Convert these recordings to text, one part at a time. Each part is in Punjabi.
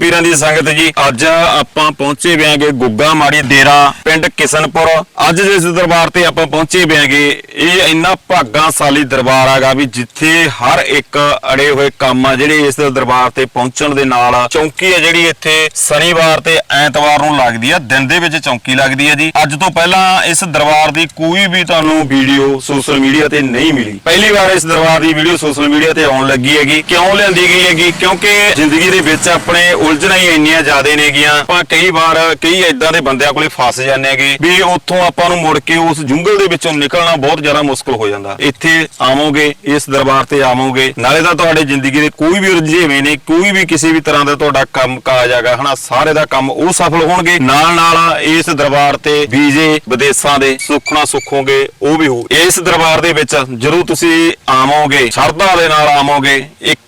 ਵੀਰਾਂ ਦੀ ਸੰਗਤ ਜੀ, ਅੱਜ ਆਪਾਂ ਪਹੁੰਚੇ ਵਿਆਂਗੇ ਗੁੱਗਾ ਮਾੜੀ ਦੇਰਾ ਪਿੰਡ ਕਿਸਨਪੁਰ। ਅੱਜ ਜਿਸ ਦਰਬਾਰ ਤੇ ਆਪਾਂ ਪਹੁੰਚੇ ਵਿਆਂਗੇ ਇਹ ਇੰਨਾ ਭਾਗਾਂ ਦਰਬਾਰ ਆਗਾ ਵੀ ਜਿੱਥੇ ਹਰ ਇੱਕ ਅੜੇ ਹੋਏ ਕੰਮ ਆ ਜਿਹੜੇ ਇਸ ਦਰਬਾਰ ਤੇ ਪਹੁੰਚਣ ਦੇ ਨਾਲ ਚੌਂਕੀ ਹੈ ਜਿਹੜੀ ਇੱਥੇ ਸ਼ਨੀਵਾਰ ਤੇ ਐਤਵਾਰ ਨੂੰ ਲੱਗਦੀ ਆ, ਦਿਨ ਦੇ ਵਿੱਚ ਚੌਂਕੀ ਲੱਗਦੀ ਹੈ ਜੀ। ਅੱਜ ਤੋਂ ਪਹਿਲਾਂ ਇਸ ਦਰਬਾਰ ਦੀ ਕੋਈ ਵੀ ਤੁਹਾਨੂੰ ਵੀਡੀਓ ਸੋਸ਼ਲ ਮੀਡੀਆ ਤੇ ਨਹੀਂ ਮਿਲੀ। ਪਹਿਲੀ ਵਾਰ ਇਸ ਦਰਬਾਰ ਦੀ ਵੀਡੀਓ ਸੋਸ਼ਲ ਮੀਡੀਆ ਤੇ ਆਉਣ ਲੱਗੀ ਹੈਗੀ। ਕਿਉਂ ਲਿਆਂਦੀ ਗਈ ਹੈਗੀ? ਕਿਉਂਕਿ ਜ਼ਿੰਦਗੀ ਦੇ ਵਿੱਚ ਆਪਣੇ ਉਲਝਣਾਂ ਹੀ ਇੰਨੀਆਂ ਜ਼ਿਆਦੇ ਨੇਗੀਆਂ ਆਪਾਂ ਕਈ ਵਾਰ ਕਈ ਇਦਾਂ ਦੇ ਬੰਦਿਆਂ ਕੋਲੇ ਫਸ ਜਾਂਦੇ ਹੈਗੇ ਵੀ ਉੱਥੋਂ ਆਪਾਂ ਨੂੰ ਮੁੜ ਕੇ ਉਸ ਜੰਗਲ ਦੇ ਵਿੱਚੋਂ ਨਿਕਲਣਾ ਬਹੁਤ ਜ਼ਿਆਦਾ ਮੁਸ਼ਕਲ ਹੋ ਜਾਂਦਾ। ਇੱਥੇ ਆਵੋਗੇ, ਇਸ ਦਰਬਾਰ ਤੇ ਆਵੋਗੇ। ਨਾਲੇ ਤਾਂ ਤੁਹਾਡੇ ਜ਼ਿੰਦਗੀ ਦੇ ਕੋਈ ਵੀ ਰੁਝੇਵੇਂ ਨੇ, ਕੋਈ ਵੀ ਕਿਸੇ ਵੀ ਤਰ੍ਹਾਂ ਦਾ ਤੁਹਾਡਾ ਕੰਮ ਕਾਜ ਹੈਗਾ, ਹਨਾ, ਸਾਰੇ ਦਾ ਕੰਮ ਉਹ ਸਫਲ ਹੋਣਗੇ। ਨਾਲ ਨਾਲ ਇਸ ਦਰਬਾਰ ਤੇ ਵੀਜ਼ੇ ਵਿਦੇਸ਼ਾਂ ਦੇ ਸੁੱਖਣਾ ਸੁੱਖੋਗੇ, ਉਹ ਵੀ ਹੋ। ਇਸ ਦਰਬਾਰ ਦੇ ਵਿੱਚ ਜਦੋਂ ਤੁਸੀਂ ਆਵੋਗੇ, ਸ਼ਰਧਾ ਦੇ ਨਾਲ ਆਵੋਗੇ। ਇੱਕ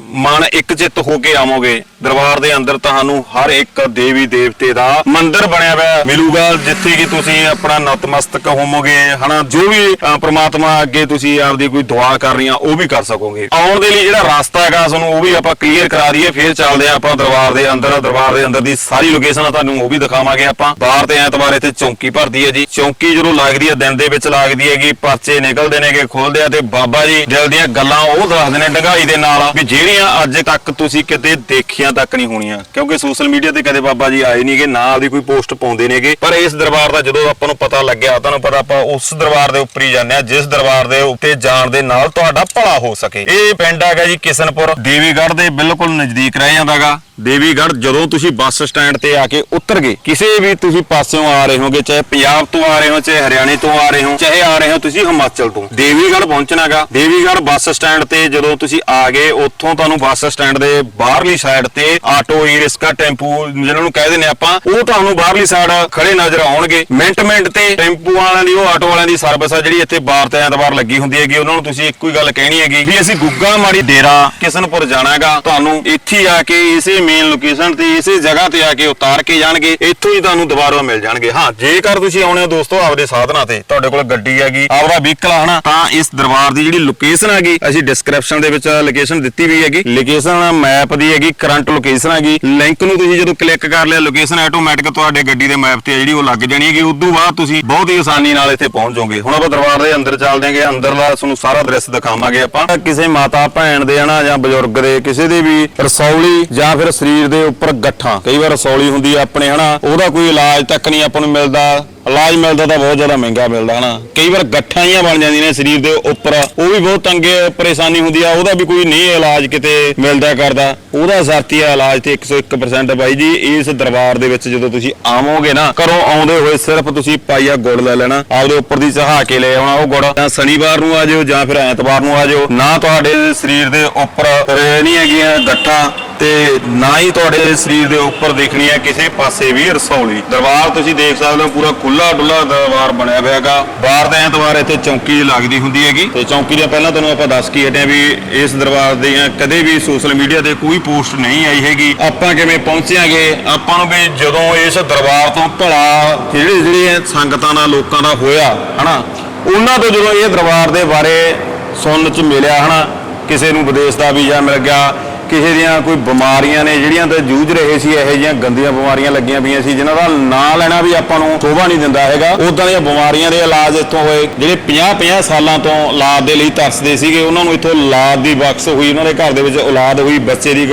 ਮਨ ਇੱਕ ਚਿੱਤ ਹੋ ਕੇ ਆਵੋਗੇ। ਦਰਬਾਰ ਦੇ ਅੰਦਰ ਤੁਹਾਨੂੰ ਹਰ ਇੱਕ ਦੇਵੀ ਦੇਵਤੇ ਦਾ ਮੰਦਿਰ ਬਣਿਆ ਹੋਇਆ ਮਿਲੂਗਾ ਜਿੱਥੇ ਕਿ ਤੁਸੀਂ ਆਪਣਾ ਨਤਮਸਤਕ ਹੋਵੋਗੇ ਹਨਾ? ਜੋ ਵੀ ਅ, ਪ੍ਰਮਾਤਮਾ ਅੱਗੇ ਤੁਸੀਂ ਆਪਦੀ ਕੋਈ ਦੁਆ ਕਰਨੀ ਆ ਉਹ ਵੀ ਕਰ ਸਕੋਗੇ। ਆਉਣ ਦੇ ਲਈ ਜਿਹੜਾ ਰਸਤਾ ਹੈਗਾ ਤੁਹਾਨੂੰ ਉਹ ਵੀ ਆਪਾਂ ਕਲੀਅਰ ਕਰਾ ਦਈਏ ਫਿਰ ਚੱਲਦੇ ਆ ਆਪਾਂ ਦਰਬਾਰ ਦੇ ਅੰਦਰ। ਦਰਬਾਰ ਦੇ ਅੰਦਰ ਦੀ ਸਾਰੀ ਲੋਕੇਸ਼ਨ ਤੁਹਾਨੂੰ ਉਹ ਵੀ ਦਿਖਾਵਾਂਗੇ ਆਪਾਂ। ਬਾਹਰ ਤੇ ਐਤਵਾਰ ਇੱਥੇ ਚੌਂਕੀ ਭਰਦੀ ਹੈ ਜੀ। ਚੌਂਕੀ ਜਦੋਂ ਲੱਗਦੀ ਹੈ ਦਿਨ ਦੇ ਵਿੱਚ ਲੱਗਦੀ ਹੈਗੀ ਪਰਚੇ ਨਿਕਲਦੇ ਨੇਗੇ ਖੋਲਦੇ ਆ ਤੇ ਬਾਬਾ ਜੀ ਦਿਲ ਦੀਆਂ ਗੱਲਾਂ ਉਹ ਦੱਸਦੇ ਨੇ ਡੰਗਾਈ ਦੇ ਨਾਲ ਵੀ ਜਿਹੜੀਆਂ ਅੱਜ ਤੱਕ ਤੁਸੀਂ ਕਿਤੇ ਦੇਖੀਆਂ ਤੱਕ ਨਹੀਂ ਹੋਣੀਆਂ, ਕਿਉਂਕਿ ਸੋਸ਼ਲ ਮੀਡੀਆ ਤੇ ਕਦੇ ਬਾਬਾ ਜੀ ਆਏ ਨਹੀਂਗੇ, ਨਾ ਆਪਦੀ ਕੋਈ ਪੋਸਟ ਪਾਉਂਦੇ ਨੇਗੇ, ਪਰ ਇਸ ਦਰਬਾਰ ਦਾ ਜਦੋਂ ਆਪਾਂ ਨੂੰ ਪਤਾ ਲੱਗਿਆ, ਤੁਹਾਨੂੰ ਪਤਾ ਆਪਾਂ ਉਸ ਦਰਬਾਰ ਦੇ ਉੱਪਰ ਹੀ ਜਾਂਦੇ ਆ ਜਿਸ ਦਰਬਾਰ ਦੇ ਉੱਤੇ ਜਾਣ ਦੇ ਨਾਲ ਤੁਹਾਡਾ ਭਲਾ ਹੋ ਸਕੇ। ਇਹ ਪਿੰਡ ਹੈਗਾ ਜੀ ਕਿਸਨਪੁਰ। ਦੇਵੀਗੜ੍ਹ ਦੇ ਬਿਲਕੁਲ ਨਜ਼ਦੀਕ ਰਹਿ ਜਾਂਦਾਗਾ। ਦੇਵੀਗੜ੍ਹ ਜਦੋਂ ਤੁਸੀਂ ਬੱਸ ਸਟੈਂਡ ਤੇ ਆ ਕੇ ਉਤਰ ਗਏ, ਕਿਸੇ ਵੀ ਤੁਸੀਂ ਪਾਸਿਓਂ ਆ ਰਹੇ ਹੋਗੇ, ਚਾਹੇ ਪੰਜਾਬ ਤੋਂ ਆ ਰਹੇ ਹੋ, ਚਾਹੇ ਹਰਿਆਣੇ ਤੋਂ ਆ ਰਹੇ ਹੋ, ਚਾਹੇ ਆ ਰਹੇ ਹੋ ਤੁਸੀਂ ਹਿਮਾਚਲ ਤੋਂ, ਦੇਵੀਗੜ੍ਹ ਪਹੁੰਚਣਾਗਾ। ਦੇਵੀਗੜ੍ਹ ਬੱਸ ਸਟੈਂਡ ਤੇ ਜਦੋਂ ਤੁਸੀਂ ਆ ਗਏ ਉੱਥੋਂ ਤੁਹਾਨੂੰ ਬੱਸ ਸਟੈਂਡ ਦੇ ਬਾਹਰਲੀ ਸਾਈਡ ਤੇ ਆਟੋ ਈ ਰਿਕਸ਼ਾ ਟੈਂਪੂ ਜਿਹਨਾਂ ਨੂੰ ਕਹਿ ਦਿੰਦੇ ਆਪਾਂ, ਉਹ ਤੁਹਾਨੂੰ ਬਾਹਰਲੀ ਸਾਈਡ ਖੜੇ ਨਜ਼ਰ ਆਉਣਗੇ। ਮਿੰਟ ਮਿੰਟ ਤੇ ਟੈਂਪੂ ਵਾਲਿਆਂ ਦੀ, ਉਹ ਆਟੋ ਵਾਲਿਆਂ ਦੀ ਸਰਵਿਸ ਆ ਜਿਹੜੀ ਇੱਥੇ ਬਾਰ ਤੇ ਐਤਵਾਰ ਲੱਗੀ ਹੁੰਦੀ ਹੈਗੀ। ਉਹਨਾਂ ਨੂੰ ਤੁਸੀਂ ਇੱਕੋ ਹੀ ਗੱਲ ਕਹਿਣੀ ਹੈਗੀ ਵੀ ਅਸੀਂ ਗੁੱਗਾ ਮਾੜੀ ਡੇਰਾ ਕਿਸਨਪੁਰ ਜਾਣਾ ਹੈਗਾ। ਤੁਹਾਨੂੰ ਇੱਥੇ ਆ ਕੇ ਇਸੇ ਮੇਨ ਲੋਕੇਸ਼ਨ ਤੇ, ਇਸੇ ਜਗ੍ਹਾ ਤੇ ਆ ਕੇ ਉਤਾਰ ਕੇ ਜਾਣਗੇ। ਇੱਥੋਂ ਹੀ ਤੁਹਾਨੂੰ ਦੁਬਾਰਾ ਮਿਲ ਜਾਣਗੇ। ਹਾਂ, ਜੇਕਰ ਤੁਸੀਂ ਆਉਣੇ ਹੋ ਦੋਸਤੋ ਆਪਦੇ ਸਾਧਨਾਂ ਤੇ, ਤੁਹਾਡੇ ਕੋਲ ਗੱਡੀ ਹੈਗੀ, ਆਪਦਾ ਵਹੀਕਲ ਆ ਹਨਾ, ਤਾਂ ਇਸ ਦਰਬਾਰ ਦੀ ਜਿਹੜੀ ਲੋਕੇਸ਼ਨ ਹੈਗੀ, ਅਸੀਂ ਡਿਸਕ੍ਰਿਪਸ਼ਨ ਦੇ ਵਿੱਚ ਲੋਕੇਸ਼ਨ ਦਿੱਤੀ ਹੋਈ ਹੈਗੀ। ਲੋਕੇਸ਼ਨ ਮੈਪ ਦੀ ਹੈਗੀ ਕਰੰਟ ਲੋਕੇਸ਼ਨ ਹੈਗੀ। ਲਿੰਕ ਨੂੰ ਤੁਸੀਂ ਜਦੋਂ ਕਲਿੱਕ ਕਰ ਲਿਆ ਲੋਕੇਸ਼ਨ ਆਟੋਮੈਟਿਕ ਤੁਹਾਡੇ ਗੱਡੀ ਦੇ ਮੈਪ ਤੇ ਜਿਹੜੀ ਉਹ ਲੱਗ ਜਾਣੀ ਹੈਗੀ। ਉਦੋਂ ਬਾਅਦ ਤੁਸੀਂ ਬਹੁਤ ਹੀ ਆਸਾਨੀ ਨਾਲ ਇੱਥੇ ਪਹੁੰਚ ਜਾਓਗੇ। ਹੁਣ ਆਪਾਂ ਦਰਬਾਰ ਦੇ ਅੰਦਰ ਚੱਲਦੇ ਹਾਂਗੇ, ਅੰਦਰਲਾ ਤੁਹਾਨੂੰ ਸਾਰਾ ਦ੍ਰਿਸ਼ ਦਿਖਾਵਾਂਗੇ ਆਪਾਂ। ਕਿਸੇ ਮਾਤਾ ਭੈਣ ਦੇ ਹਨਾ, ਜਾਂ ਬਜ਼ੁਰਗ ਦੇ, ਕਿਸੇ ਦੇ ਵੀ ਰਸੌਲੀ ਜਾਂ ਫਿਰ ਸਰੀਰ ਦੇ ਉੱਪਰ ਗੱਠਾਂ। ਕਈ ਵਾਰ ਰਸੌਲੀ ਹੁੰਦੀ ਆ ਆਪਣੇ ਹਨਾ, ਉਹਦਾ ਕੋਈ ਇਲਾਜ ਤੱਕ ਨਹੀਂ ਆਪਾਂ ਨੂੰ ਮਿਲਦਾ। ਇਲਾਜ ਮਿਲਦਾ ਤਾਂ ਬਹੁਤ ਜ਼ਿਆਦਾ ਮਹਿੰਗਾ ਮਿਲਦਾ, ਹਨਾ? ਕਈ ਵਾਰ ਗੱਠਾਂ ਹੀ ਬਣ ਜਾਂਦੀਆਂ ਨੇ ਸਰੀਰ ਦੇ ਉੱਪਰ, ਉਹ ਵੀ ਬਹੁਤ ਤੰਗੇ, ਪਰੇਸ਼ਾਨੀ ਹੁੰਦੀ ਆ, ਉਹਦਾ ਵੀ ਕੋਈ ਨਹੀਂ ਇਲਾਜ ਕਿਤੇ ਮਿਲਦਾ ਕਰਦਾ। ਉਹਦਾ ਸਰਤੀ ਆ ਇਲਾਜ ਤੇ 101% ਬਾਈ ਜੀ, ਇਸ ਦਰਬਾਰ ਦੇ ਵਿੱਚ ਜਦੋਂ ਤੁਸੀਂ ਆਵੋਗੇ ਨਾ, ਘਰੋਂ ਆਉਂਦੇ ਹੋਏ ਸਿਰਫ ਤੁਸੀਂ ਪਾਈਆ ਗੁੜ ਲੈ ਲੈਣਾ, ਆਪਦੇ ਉੱਪਰ ਦੀ ਚਹਾ ਕੇ ਲੈ ਆਉਣਾ ਉਹ ਗੁੜ। ਜਾਂ ਸ਼ਨੀਵਾਰ ਨੂੰ ਆ ਜਾਓ, ਜਾਂ ਫਿਰ ਐਤਵਾਰ ਨੂੰ ਆ ਜਾਓ, ਨਾ ਤੁਹਾਡੇ ਸਰੀਰ ਦੇ ਉੱਪਰ ਫਿਰ ਨਹੀਂ ਹੈਗੀਆਂ ਗੱਠਾਂ ਤੇ ਨਾ ਹੀ ਤੁਹਾਡੇ ਸਰੀਰ ਦੇ ਉੱਪਰ ਦੇਖਣੀ ਹੈ ਕਿਸੇ ਪਾਸੇ ਵੀ ਰਸੌਲੀ। ਦਰਬਾਰ ਤੁਸੀਂ ਦੇਖ ਸਕਦੇ ਹੋ, ਪੂਰਾ ਖੁੱਲਾ ਡੁੱਲਾ ਦਰਬਾਰ ਬਣਿਆ ਹੋਇਆ ਹੈਗਾ। ਬਾਹਰ ਦੇ ਐਤਵਾਰ ਇੱਥੇ ਚੌਂਕੀ ਲੱਗਦੀ ਹੁੰਦੀ ਹੈਗੀ। ਤੇ ਚੌਂਕੀ ਦੇ ਪਹਿਲਾਂ ਤੁਹਾਨੂੰ ਆਪਾਂ ਦੱਸ ਕੀ ਹਟੇ ਵੀ ਇਸ ਦਰਬਾਰ ਦੀਆਂ ਕਦੇ ਵੀ ਸੋਸ਼ਲ ਮੀਡੀਆ ਤੇ ਕੋਈ ਪੋਸਟ ਨਹੀਂ ਆਈ ਹੈਗੀ। ਆਪਾਂ ਕਿਵੇਂ ਪਹੁੰਚਿਆਂਗੇ? ਆਪਾਂ ਨੂੰ ਵੀ ਜਦੋਂ ਇਸ ਦਰਬਾਰ ਤੋਂ ਭਲਾ ਜਿਹੜੇ ਜਿਹੜੇ ਸੰਗਤਾਂ ਨਾਲ ਲੋਕਾਂ ਦਾ ਹੋਇਆ, ਹਨਾ? ਉਹਨਾਂ ਤੋਂ ਜਦੋਂ ਇਹ ਦਰਬਾਰ ਦੇ ਬਾਰੇ ਸੁਣਨ ਚ ਮਿਲਿਆ, ਹਨਾ? ਕਿਸੇ ਨੂੰ ਵਿਦੇਸ਼ ਦਾ ਵੀਜ਼ਾ ਮਿਲ ਗਿਆ ਕਿਸੇ ਦੀਆਂ ਕੋਈ ਬਿਮਾਰੀਆਂ ਨੇ, ਜਿਹੜੀਆਂ ਤੇ ਜੂਝ ਰਹੇ ਸੀ, ਇਹੋ ਜਿਹੀਆਂ ਗੰਦੀਆਂ ਬਿਮਾਰੀਆਂ ਲੱਗੀਆਂ ਪਈਆਂ ਸੀ, ਜਿਨ੍ਹਾਂ ਦਾ ਨਾਂ ਲੈਣਾ ਵੀ ਆਪਾਂ ਨੂੰ ਸ਼ੋਭਾ ਨਹੀਂ ਦਿੰਦਾ ਹੈਗਾ। ਉਦਾਂ ਦੀਆਂ ਬਿਮਾਰੀਆਂ ਦੇ ਇਲਾਜ ਇੱਥੋਂ ਹੋਏ, ਜਿਹੜੇ 50-50 ਸਾਲਾਂ ਤੋਂ ਇਲਾਜ ਦੇ ਲਈ ਤਰਸਦੇ ਸੀਗੇ, ਉਹਨਾਂ ਨੂੰ ਇੱਥੋਂ ਇਲਾਜ ਦੀ ਬਖਸ਼ ਹੋਈ, ਉਹਨਾਂ ਦੇ ਘਰ ਦੇ ਵਿੱਚ ਔਲਾਦ ਹੋਈ, ਬੱਚੇ ਦੀ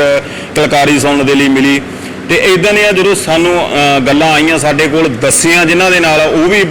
ਕਲਕਾਰੀ ਸੁਣਨ ਦੇ ਲਈ ਮਿਲੀ। ਤੇ ਇਦਾਂ ਦੀਆਂ ਜਦੋਂ ਸਾਨੂੰ ਅਹ, ਗੱਲਾਂ ਆਈਆਂ ਸਾਡੇ ਕੋਲ ਦੱਸੀਆਂ ਜਿਨ੍ਹਾਂ ਦੇ ਨਾਲ ਉਹ ਵੀ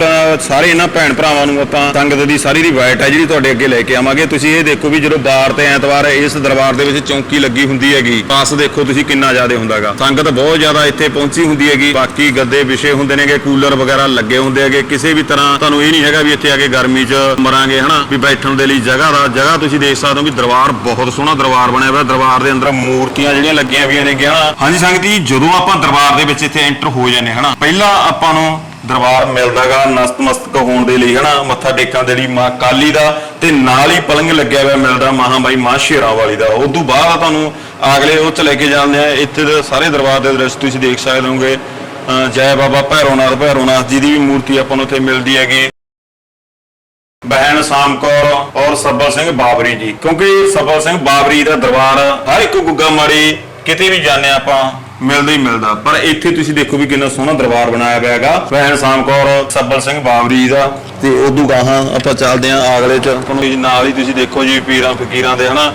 ਸਾਰੇ ਇਹਨਾਂ ਭੈਣ ਭਰਾਵਾਂ ਨੂੰ ਆਪਾਂ ਸੰਗਤ ਦੀ ਸਾਰੀ ਰਿਵਾਇਤ ਹੈ ਜਿਹੜੀ ਤੁਹਾਡੇ ਅੱਗੇ ਲੈ ਕੇ ਆਵਾਂਗੇ। ਤੁਸੀਂ ਇਹ ਦੇਖੋ ਵੀ ਜਦੋਂ ਬਾਰ ਤੇ ਐਤਵਾਰ ਇਸ ਦਰਬਾਰ ਦੇ ਵਿੱਚ ਚੌਂਕੀ ਲੱਗੀ ਹੁੰਦੀ ਹੈਗੀ ਪਾਸ ਦੇਖੋ ਤੁਸੀਂ ਕਿੰਨਾ ਜ਼ਿਆਦਾ ਹੁੰਦਾਗਾ। ਸੰਗਤ ਬਹੁਤ ਜ਼ਿਆਦਾ ਇੱਥੇ ਪਹੁੰਚੀ ਹੁੰਦੀ ਹੈਗੀ। ਬਾਕੀ ਗੱਦੇ ਵਿਸ਼ੇ ਹੁੰਦੇ ਨੇਗੇ ਕੂਲਰ ਵਗੈਰਾ ਲੱਗੇ ਹੁੰਦੇ ਹੈਗੇ। ਕਿਸੇ ਵੀ ਤਰ੍ਹਾਂ ਤੁਹਾਨੂੰ ਇਹ ਨਹੀਂ ਹੈਗਾ ਵੀ ਇੱਥੇ ਆ ਕੇ ਗਰਮੀ 'ਚ ਮਰਾਂਗੇ ਹਨਾ? ਵੀ ਬੈਠਣ ਦੇ ਲਈ ਜਗ੍ਹਾ ਦਾ ਜਗ੍ਹਾ ਤੁਸੀਂ ਦੇਖ ਸਕਦੇ ਹੋ ਵੀ ਦਰਬਾਰ ਬਹੁਤ ਸੋਹਣਾ ਦਰਬਾਰ ਬਣਿਆ ਹੋਇਆ। ਦਰਬਾਰ ਦੇ ਅੰਦਰ ਮੂਰਤੀਆਂ ਜਿਹੜੀਆਂ ਲੱਗੀਆਂ ਹੋਈਆਂ ਨੇ ਹਨਾ? ਹਾਂਜੀ ਸੰਗਤ ਜੀ ਜਦੋਂ ਆਪਾਂ ਦਰਬਾਰ ਦੇ ਵਿੱਚ ਇੱਥੇ ਐਂਟਰ ਹੋ ਜਾਂਦੇ ਹਨਾ? ਪਹਿਲਾਂ ਆਪਾਂ ਨੂੰ ਦਰਬਾਰ ਮਿਲਦਾਗਾ, ਨਸਤਮਸਤਕ ਹੋਣ ਦੇ ਲਈ, ਹਨਾ? ਮੱਥਾ ਟੇਕਣ ਦੇ ਲਈ ਮਾਂ ਕਾਲੀ ਦਾ ਤੇ ਨਾਲ ਹੀ ਪਲੰਗ ਲੱਗਿਆ ਹੋਇਆ ਮਿਲਦਾ ਮਹਾਬਾਈ ਮਾਂ ਸ਼ੇਰਾਂ ਵਾਲੀ ਦਾ। ਉਸ ਤੋਂ ਬਾਅਦ ਤੁਹਾਨੂੰ ਅਗਲੇ ਉਹ ਚ ਲੈ ਕੇ ਜਾਂਦੇ ਆ ਇੱਥੇ ਦੇ ਸਾਰੇ ਦਰਬਾਰ ਦੇ ਦ੍ਰਿਸ਼ ਤੁਸੀਂ ਦੇਖ ਸਕਦੇ ਹੋਗੇ। ਜੈ ਬਾਬਾ ਭੈਰੋਨਾਥ ਭੈਰੋਨਾਥ ਜੀ ਦੀ ਵੀ ਮੂਰਤੀ ਆਪਾਂ ਨੂੰ ਇੱਥੇ ਮਿਲਦੀ ਹੈਗੀ। ਬਹਿਣ ਸਾਮ ਕੌਰ ਔਰ ਸੱਬਲ ਸਿੰਘ ਬਾਬਰੀ ਜੀ। ਕਿਉਂਕਿ ਸੱਬਲ ਸਿੰਘ ਬਾਬਰੀ ਦਾ ਦਰਬਾਰ ਹਰ ਇੱਕ ਗੁੱਗਾ ਮਾੜੀ ਕਿਤੇ ਵੀ ਜਾਂਦੇ ਹਾਂ ਆਪਾਂ। ਮਿਲਦਾ ਹੀ ਮਿਲਦਾ। ਪਰ ਇੱਥੇ ਤੁਸੀਂ ਦੇਖੋ ਵੀ ਕਿੰਨਾ ਸੋਹਣਾ ਦਰਬਾਰ ਬਣਾਇਆ ਹੋਇਆ ਹੈਗਾ। ਭੈਣ ਸਾਮ ਕੌਰ ਸੱਬਲ ਸਿੰਘ ਬਾਬਰੀ ਦਾ। ਤੇ ਉਦੋਂ ਗਾਹਾਂ ਆਪਾਂ ਚੱਲਦੇ ਆਂ ਅਗਲੇ ਚ। ਤੁਹਾਨੂੰ ਨਾਲ ਹੀ ਤੁਸੀਂ ਦੇਖੋ ਜੀ ਪੀਰਾਂ ਫਕੀਰਾਂ ਦੇ ਹਨਾ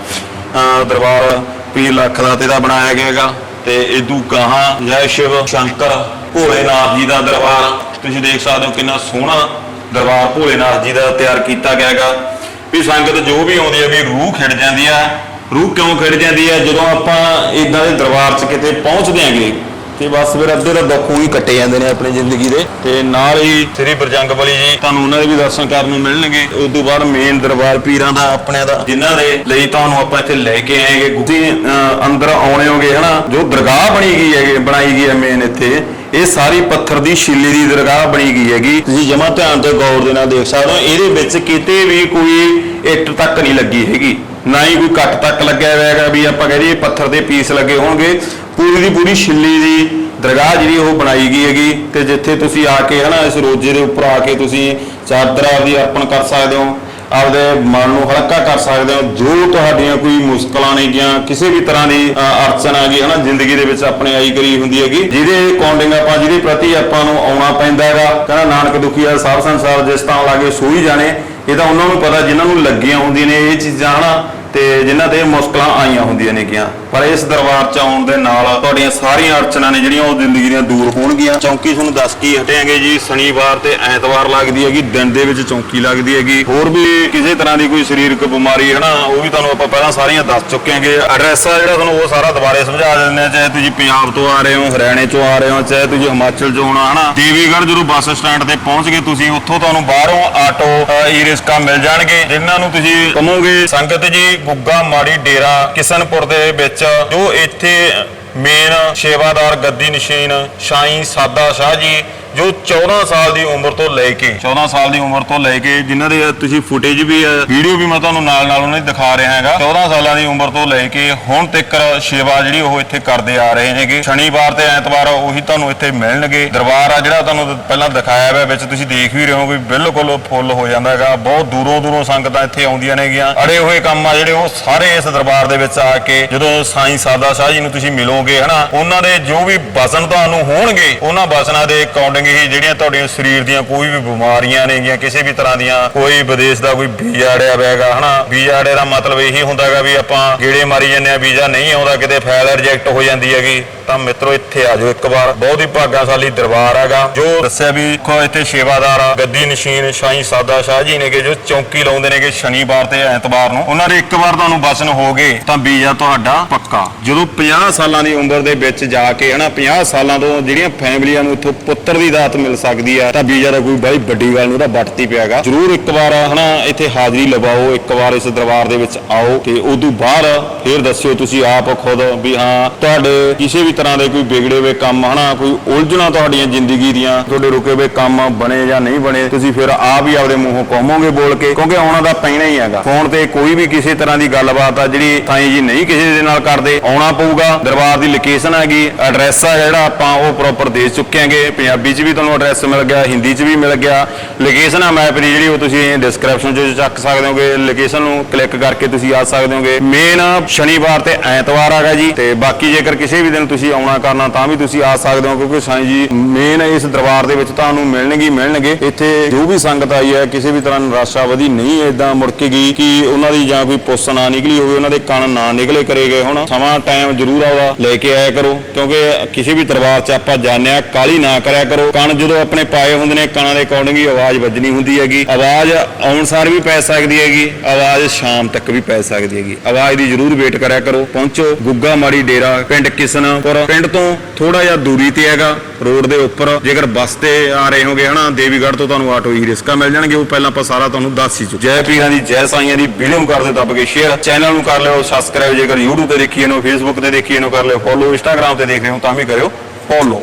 ਦਰਬਾਰ ਪੀਰ ਲੱਖ ਦਾ ਤੇ ਦਾ ਬਣਾਇਆ ਗਿਆ ਹੈਗਾ। ਤੇ ਇਦੋਂ ਗਾਹਾਂ ਜੈ ਸ਼ਿਵ ਸ਼ੰਕਰ ਭੋਲੇਨਾਥ ਜੀ ਦਾ ਦਰਬਾਰ। ਤੁਸੀਂ ਦੇਖ ਸਕਦੇ ਹੋ ਕਿੰਨਾ ਸੋਹਣਾ ਦਰਬਾਰ ਭੋਲੇਨਾਥ ਜੀ ਦਾ ਤਿਆਰ ਕੀਤਾ ਗਿਆ ਹੈਗਾ। ਵੀ ਸੰਗਤ ਜੋ ਵੀ ਆਉਂਦੀ ਹੈ ਵੀ ਰੂਹ ਖਿੜ ਜਾਂਦੀ ਆ। ਰੂਹ ਕਿਉਂ ਖਿੜ ਜਾਂਦੀ ਹੈ? ਜਦੋਂ ਆਪਾਂ ਇਦਾਂ ਦੇ ਦਰਬਾਰ 'ਚ ਕਿਤੇ ਪਹੁੰਚਦੇ ਆਂਗੇ ਤੇ ਬਸ ਫਿਰ ਅੱਧੇ ਦਾ ਦੁੱਖ ਹੀ ਕੱਟੇ ਜਾਂਦੇ ਨੇ ਆਪਣੀ ਜ਼ਿੰਦਗੀ ਦੇ। ਤੇ ਨਾਲ ਹੀ ਸ੍ਰੀ ਬਰਜੰਗ ਬਲੀ ਜੀ ਤੁਹਾਨੂੰ ਉਹਨਾਂ ਦੇ ਵੀ ਦਰਸ਼ਨ ਕਰਨ ਨੂੰ ਮਿਲਣਗੇ। ਉਸ ਤੋਂ ਬਾਅਦ ਮੇਨ ਦਰਬਾਰ ਪੀਰਾਂ ਦਾ ਆਪਣੇ ਦਾ, ਜਿਨ੍ਹਾਂ ਦੇ ਲਈ ਤੁਹਾਨੂੰ ਆਪਾਂ ਇੱਥੇ ਲੈ ਕੇ ਆਏਗੇ ਤੁਸੀਂ ਅੰਦਰ ਆਉਣੇ ਹੋਗੇ, ਹਨਾ? ਜੋ ਦਰਗਾਹ ਬਣੀ ਗਈ ਹੈ ਬਣਾਈ ਗਈ ਹੈ ਮੇਨ ਇੱਥੇ। ਇਹ ਸਾਰੀ ਪੱਥਰ ਦੀ ਸ਼ਿਲੇ ਦੀ ਦਰਗਾਹ ਬਣੀ ਗਈ ਹੈਗੀ। ਤੁਸੀਂ ਜਮਾ ਧਿਆਨ ਤੇ ਗੌਰ ਦੇ ਨਾਲ ਦੇਖ ਸਕਦੇ ਹੋ, ਇਹਦੇ ਵਿੱਚ ਕਿਤੇ ਵੀ ਕੋਈ ਇੱਟ ਤੱਕ ਨਹੀਂ ਲੱਗੀ ਹੈਗੀ। ਨਾ ਹੀ ਕੋਈ ਕੱਟ ਤੱਕ ਲੱਗਿਆ ਹੋਇਆ ਹੈਗਾ ਵੀ ਆਪਾਂ ਕਹਦੇ ਪੱਥਰ ਦੇ ਪੀਸ ਲੱਗੇ ਹੋਣਗੇ। ਪੂਰੀ ਦੀ ਪੂਰੀ ਛਿੱਲੀ ਦੀ ਦਰਗਾਹ ਜਿਹੜੀ ਉਹ ਬਣਾਈ ਗਈ ਹੈਗੀ ਤੇ ਜਿੱਥੇ ਤੁਸੀਂ ਆ ਕੇ ਹਨਾ ਇਸ ਰੋਜੇ ਦੇ ਉੱਪਰ ਆ ਕੇ ਤੁਸੀਂ ਚਾਦਰ ਆਪਦੀ ਅਰਪਣ ਕਰ ਸਕਦੇ ਹੋ ਆਪਦੇ ਮਨ ਨੂੰ ਹਲਕਾ ਕਰ ਸਕਦੇ ਹੋ। ਜੋ ਤੁਹਾਡੀਆਂ ਕੋਈ ਮੁਸ਼ਕਲਾਂ ਨੇ ਜਾਂ ਕਿਸੇ ਵੀ ਤਰ੍ਹਾਂ ਦੀ ਅ, ਅੜਚਨ ਆ ਗਈ ਹਨਾ ਜ਼ਿੰਦਗੀ ਦੇ ਵਿੱਚ ਆਪਣੇ ਆਈ ਕਰੀ ਹੁੰਦੀ ਹੈਗੀ ਜਿਹਦੇ ਅਕੋਰਡਿੰਗ ਆਪਾਂ ਜਿਹਦੇ ਪ੍ਰਤੀ ਆਪਾਂ ਨੂੰ ਆਉਣਾ ਪੈਂਦਾ ਹੈਗਾ। ਕਹਿੰਦਾ ਨਾਨਕ ਦੁਖੀਆ ਸਾਧ ਸੰਸਾਰ ਜਿਸ ਤਾਂ ਲਾਗੇ ਸੋਈ ਜਾਣੇ ਇਹ ਤਾਂ ਉਹਨਾਂ ਨੂੰ ਪਤਾ ਜਿਨ੍ਹਾਂ ਨੂੰ ਲੱਗੀਆਂ ਹੁੰਦੀਆਂ ਨੇ ਇਹ ਚੀਜ਼ਾਂ, ਹਨਾ? ਤੇ ਜਿਨ੍ਹਾਂ ਤੇ ਮੁਸ਼ਕਲਾਂ ਆਈਆਂ ਹੁੰਦੀਆਂ ਨੇਗੀਆਂ। ਪਰ ਇਸ ਦਰਬਾਰ ਚ ਆਉਣ ਦੇ ਨਾਲ ਤੁਹਾਡੀਆਂ ਸਾਰੀਆਂ ਅੜਚਨਾਂ ਨੇ ਜਿਹੜੀਆਂ ਉਹ ਜ਼ਿੰਦਗੀ ਦੀਆਂ ਦੂਰ ਹੋਣਗੀਆਂ। ਚੌਂਕੀ ਤੁਹਾਨੂੰ ਦੱਸ ਕੀ ਹਟਿਆਂਗੇ ਜੀ, ਸ਼ਨੀਵਾਰ ਤੇ ਐਤਵਾਰ ਲੱਗਦੀ ਹੈਗੀ, ਦਿਨ ਦੇ ਵਿੱਚ ਚੌਂਕੀ ਲੱਗਦੀ ਹੈਗੀ। ਹੋਰ ਵੀ ਕਿਸੇ ਤਰ੍ਹਾਂ ਦੀ ਕੋਈ ਸਰੀਰਕ ਬਿਮਾਰੀ ਹੈ ਉਹ ਵੀ ਤੁਹਾਨੂੰ ਆਪਾਂ ਪਹਿਲਾਂ ਸਾਰੀਆਂ ਦੱਸ ਚੁੱਕੇ ਹਾਂਗੇ। ਐਡਰੈਸ ਆ ਜਿਹੜਾ ਤੁਹਾਨੂੰ ਉਹ ਸਾਰਾ ਦੁਬਾਰੇ ਸਮਝਾ ਦਿੰਦੇ ਆ ਚਾਹੇ ਤੁਸੀਂ ਪੰਜਾਬ ਤੋਂ ਆ ਰਹੇ ਹੋ, ਹਰਿਆਣੇ ਤੋਂ ਆ ਰਹੇ ਹੋ, ਚਾਹੇ ਤੁਸੀਂ ਹਿਮਾਚਲ ਤੋਂ ਆਉਣਾ, ਹਨਾ? ਦੇਵੀਗੜ੍ਹ ਜਦੋਂ ਬੱਸ ਸਟੈਂਡ ਤੇ ਪਹੁੰਚ ਗਏ, ਤੁਸੀਂ ਉੱਥੋਂ ਤੁਹਾਨੂੰ ਬਾਹਰੋਂ ਆਟੋ ਈ ਰਿਕਸ਼ਾ ਮਿਲ ਜਾਣਗੇ, ਜਿਨ੍ਹਾਂ ਨੂੰ ਤੁਸੀਂ ਕਹੋਗੇ, ਸੰਗਤ ਜੀ, ਗੁੱਗਾ, ਮਾੜੀ ਡੇਰਾ, ਕਿਸ਼ਨਪੁਰ ਦੇ ਵਿੱਚ ਜੋ ਇੱਥੇ ਮੇਨ ਸੇਵਾਦਾਰ ਗੱਦੀ ਨਸ਼ੀਨ ਸ਼ਾਹੀ ਸਾਦਾ ਸ਼ਾਹ ਜੀ ਜੋ 14 ਸਾਲ ਦੀ ਉਮਰ ਤੋਂ ਲੈ ਕੇ 14 ਸਾਲ ਦੀ ਉਮਰ ਤੋਂ ਲੈ ਕੇ ਜਿਨ੍ਹਾਂ ਦੇ ਤੁਸੀਂ ਫੁਟੇਜ ਵੀ ਵੀਡੀਓ ਵੀ ਮੈਂ ਤੁਹਾਨੂੰ ਨਾਲ ਨਾਲ ਉਹਨਾਂ ਦੀ ਦਿਖਾ ਰਿਹਾ ਹੈਗਾ। 14 ਸਾਲਾਂ ਦੀ ਉਮਰ ਤੋਂ ਲੈ ਕੇ ਹੁਣ ਤੱਕ ਸੇਵਾ ਜਿਹੜੀ ਉਹ ਇੱਥੇ ਕਰਦੇ ਆ ਰਹੇ ਨੇਗੇ ਸ਼ਨੀਵਾਰ ਤੇ ਐਤਵਾਰ ਉਹੀ ਤੁਹਾਨੂੰ ਇੱਥੇ ਮਿਲਣਗੇ। ਦਰਬਾਰ ਆ ਜਿਹੜਾ ਤੁਹਾਨੂੰ ਪਹਿਲਾਂ ਦਿਖਾਇਆ ਹੋਇਆ, ਵਿੱਚ ਤੁਸੀਂ ਦੇਖ ਵੀ ਰਹੇ ਹੋ ਵੀ ਬਿਲਕੁਲ ਫੁੱਲ ਹੋ ਜਾਂਦਾ ਹੈਗਾ। ਬਹੁਤ ਦੂਰੋਂ ਦੂਰੋਂ ਸੰਗਤਾਂ ਇੱਥੇ ਆਉਂਦੀਆਂ ਨੇਗੀਆਂ ਅੜੇ ਹੋਏ ਕੰਮ ਆ ਜਿਹੜੇ ਉਹ ਸਾਰੇ ਇਸ ਦਰਬਾਰ ਦੇ ਵਿੱਚ ਆ ਕੇ ਜਦੋਂ ਸਾਈਂ ਸਾਦਾ ਸ਼ਾਹ ਜੀ ਨੂੰ ਤੁਸੀਂ ਮਿਲੋਗੇ, ਹਨਾ, ਉਹਨਾਂ ਦੇ ਜੋ ਵੀ ਵਸਨ ਤੁਹਾਨੂੰ ਹੋਣਗੇ, ਉਹਨਾਂ ਵਸਨਾਂ ਦੇ ਅਕੋਰਡਿੰਗ ਹੀ ਜਿਹੜੀਆਂ ਤੁਹਾਡੀਆਂ ਸਰੀਰ ਦੀਆਂ ਕੋਈ ਵੀ ਬਿਮਾਰੀਆਂ ਨੇਗੀਆਂ, ਕਿਸੇ ਵੀ ਤਰ੍ਹਾਂ ਦੀਆਂ, ਕੋਈ ਵਿਦੇਸ਼ ਦਾ ਕੋਈ ਵੀਜ਼ਾ ਅੜਿਆ ਹੋਇਆ ਹਨਾ? ਵੀਜ਼ਾ ਅੜੇ ਦਾ ਮਤਲਬ ਇਹੀ ਹੁੰਦਾ ਹੈਗਾ ਵੀ ਆਪਾਂ ਗੇੜੇ ਮਾਰੀ ਜਾਂਦੇ ਆ ਵੀਜ਼ਾ ਨਹੀਂ ਆਉਂਦਾ, ਕਿਤੇ ਫਾਈਲ ਰਿਜੈਕਟ ਹੋ ਜਾਂਦੀ ਹੈਗੀ। ਤਾਂ ਮਿੱਤਰੋ, ਇੱਥੇ ਆ ਜਾਓ ਇੱਕ ਵਾਰ। ਬਹੁਤ ਹੀ ਭਾਗਾਸ਼ਾਲੀ ਦਰਬਾਰ ਹੈਗਾ, ਜੋ ਦੱਸਿਆ ਵੀ ਦੇਖੋ, ਇੱਥੇ ਸੇਵਾਦਾਰ ਗੱਦੀ ਨਸ਼ੀਨ ਸ਼ਾਹੀ ਸਾਦਾ ਸ਼ਾਹ ਜੀ ਨੇਗੇ, ਜੋ ਚੌਂਕੀ ਲਾਉਂਦੇ ਨੇਗੇ ਸ਼ਨੀਵਾਰ ਤੇ ਐਤਵਾਰ ਨੂੰ। ਉਹਨਾਂ ਦੇ ਇੱਕ ਵਾਰ ਤੁਹਾਨੂੰ ਬਚਨ ਹੋ ਗਏ, ਤਾਂ ਵੀਜ਼ਾ ਤੁਹਾਡਾ ਪੱਕਾ। ਜਦੋਂ 50 ਸਾਲਾਂ ਦੀ ਉਮਰ ਦੇ ਵਿੱਚ ਜਾ ਕੇ, ਹਨਾ 50 ਸਾਲਾਂ ਤੋਂ ਜਿਹੜੀਆਂ ਫੈਮਲੀਆਂ ਨੂੰ ਇੱਥੋਂ ਪੁੱਤਰ ਦੀ ਦਾਤ ਮਿਲ ਸਕਦੀ ਆ, ਤਾਂ ਵੀਜ਼ਾ ਦਾ ਕੋਈ ਬਾਈ ਵੱਡੀ ਗੱਲ ਨੂੰ ਉਹਦਾ ਵੱਟਤੀ ਪਿਆਗਾ ਜ਼ਰੂਰ ਇੱਕ ਵਾਰ, ਹਨਾ, ਇੱਥੇ ਹਾਜ਼ਰੀ ਲਵਾਓ, ਇੱਕ ਵਾਰ ਇਸ ਦਰਬਾਰ ਦੇ ਵਿੱਚ ਆਓ, ਤੇ ਉਦੋਂ ਬਾਅਦ ਫੇਰ ਦੱਸਿਓ ਤੁਸੀਂ ਆਪ ਖੁਦ ਵੀ, ਹਾਂ, ਤੁਹਾਡੇ ਕਿਸੇ ਵੀ ਤਰ੍ਹਾਂ ਦੇ ਕੋਈ ਵਿਗੜੇ ਹੋਏ ਕੰਮ, ਹਨਾ, ਕੋਈ ਉਲਝਣਾ ਤੁਹਾਡੀਆਂ ਜ਼ਿੰਦਗੀ ਦੀਆਂ, ਤੁਹਾਡੇ ਰੁਕੇ ਹੋਏ ਕੰਮ ਬਣੇ ਜਾਂ ਨਹੀਂ ਬਣੇ, ਤੁਸੀਂ ਫਿਰ ਆਪ ਹੀ ਆਪਦੇ ਮੂੰਹੋਂ ਕਹੋਗੇ ਬੋਲ ਕੇ, ਕਿਉਂਕਿ ਆਉਣਾ ਤਾਂ ਪੈਣਾ ਹੀ ਹੈਗਾ। ਫੋਨ ਤੇ ਕੋਈ ਵੀ ਕਿਸੇ ਤਰ੍ਹਾਂ ਦੀ ਗੱਲਬਾਤ ਆ, ਜਿਹੜੀ ਸਾਈਂ ਜੀ ਨਹੀਂ ਕਿਸੇ ਦੇ ਨਾਲ ਕਰਦੇ, ਆਉਣਾ ਪਊਗਾ। ਦਰਬਾਰ ਦੀ ਲੋਕੇਸ਼ਨ ਹੈਗੀ ਐਡਰੈਸ ਆ ਜਿਹੜਾ ਆਪਾਂ ਉਹ ਪ੍ਰੋਪਰ ਦੇ ਚੁੱਕੇ ਹਾਂਗੇ ਪੰਜਾਬੀ 'ਚ ਵੀ ਤੁਹਾਨੂੰ ਐਡਰੈਸ ਮਿਲ ਗਿਆ, ਹਿੰਦੀ 'ਚ ਵੀ ਮਿਲ ਗਿਆ। ਲੋਕੇਸ਼ਨ ਆ ਮੈਪ ਦੀ ਜਿਹੜੀ, ਉਹ ਤੁਸੀਂ ਡਿਸਕ੍ਰਿਪਸ਼ਨ 'ਚ ਚੱਕ ਸਕਦੇ ਹੋਗੇ। ਲੋਕੇਸ਼ਨ ਨੂੰ ਕਲਿੱਕ ਕਰਕੇ ਤੁਸੀਂ ਆ ਸਕਦੇ ਹੋਗੇ। ਮੇਨ ਸ਼ਨੀਵਾਰ ਤੇ ਐਤਵਾਰ ਹੈਗਾ ਜੀ। ਤੇ ਬਾਕੀ ਜੇਕਰ ਕਿਸੇ ਵੀ ਦਿਨ ਤੁਸੀਂ ਆਉਣਾ ਕਰਨਾ ਤਾਂ ਵੀ ਤੁਸੀਂ ਆ ਸਕਦੇ ਹੋ ਕਿਉਂਕਿ ਸਾਈਂ ਜੀ ਮੇਨ ਇਸ ਦਰਬਾਰ ਦੇ ਵਿੱਚ ਤੁਹਾਨੂੰ ਮਿਲਣਗੇ ਮਿਲਣਗੇ। ਇੱਥੇ ਜੋ ਵੀ ਸੰਗਤ ਆਈ ਹੈ, ਕਿਸੇ ਵੀ ਤਰ੍ਹਾਂ ਨਿਰਾਸ਼ਾਵਾਦੀ ਨਹੀਂ ਇਦਾਂ ਮੁੜ ਕੇ ਗਈ ਕਿ ਉਹਨਾਂ ਦੀ ਜਾਂ ਕੋਈ ਪੁੱਛ ਨਾ ਨਿਕਲੀ ਹੋਵੇ, ਉਹਨਾਂ ਦੇ ਕੰਨ ਨਾ ਨਿਕਲੇ ਕਰੇ ਗਏ ਹੁਣ। ਸਮਾਂ ਟਾਈਮ ਜ਼ਰੂਰ ਆਉਦਾ ਲੈ ਕੇ ਆਇਆ ਕਰੋ। ਕਿਉਂਕਿ ਕਿਸੇ ਵੀ ਦਰਬਾਰ 'ਚ ਆਪਾਂ ਜਾਂਦੇ ਆ ਕਾਲੀ ਨਾ ਕਰਿਆ ਕਰੋ। ਕੰਨ ਜਦੋਂ ਆਪਣੇ ਪਾਏ ਹੁੰਦੇ ਨੇ, ਕੰਨਾਂ ਦੇ ਅਕੋਰਡਿੰਗ ਹੀ ਆਵਾਜ਼ ਵੱਜਣੀ ਹੁੰਦੀ ਹੈਗੀ। ਆਵਾਜ਼ ਆਉਣ ਸਾਰ ਵੀ ਪੈ ਸਕਦੀ ਹੈਗੀ, ਆਵਾਜ਼ ਸ਼ਾਮ ਤੱਕ ਵੀ ਪੈ ਸਕਦੀ ਹੈਗੀ। ਆਵਾਜ਼ ਦੀ ਜ਼ਰੂਰ ਵੇਟ ਕਰਿਆ ਕਰੋ। ਪਹੁੰਚੋ, ਗੁੱਗਾ ਮਾੜੀ ਡੇਰਾ, ਪਿੰਡ ਕਿਸਨ ਕਿਸਨਪੁਰ ਪਿੰਡ ਤੋਂ ਥੋੜਾ ਜਿਹਾ ਦੂਰੀ ਤੇ ਹੈਗਾ, ਰੋਡ ਦੇ ਉੱਪਰ। ਜੇਕਰ ਬੱਸ ਤੇ ਆ ਰਹੇ ਹੋਗੇ ਹਨਾ, ਦੇਵੀਗੜ੍ਹ ਤੋਂ ਤੁਹਾਨੂੰ ਆਟੋ ਹੀ ਰਿਸਕਾ ਮਿਲ ਜਾਣਗੇ। ਉਹ ਪਹਿਲਾਂ ਆਪਾਂ ਸਾਰਾ ਤੁਹਾਨੂੰ ਦੱਸ ਹੀ ਚੁੱਕੇ ਜੈ ਪੀਰਾਂ ਦੀ, ਜੈ ਸਾਈਆਂ ਦੀ ਵੀਡੀਓ ਨੂੰ ਕਰ ਦਿਓ ਦੱਬ ਕੇ ਸ਼ੇਅਰ ਚੈਨਲ ਨੂੰ ਕਰ ਲਿਓ ਸਬਸਕ੍ਰਾਈਬ ਜੇਕਰ YouTube ਤੇ ਦੇਖੀਏ ਨੂੰ Facebook ਤੇ ਦੇਖੀਏ ਨੂੰ ਕਰ ਲਿਓ ਫੋਲੋ Instagram ਤੇ ਦੇਖ ਰਹੇ ਹੋ, ਤਾਂ ਵੀ ਕਰਿਓ ਫੋਲੋ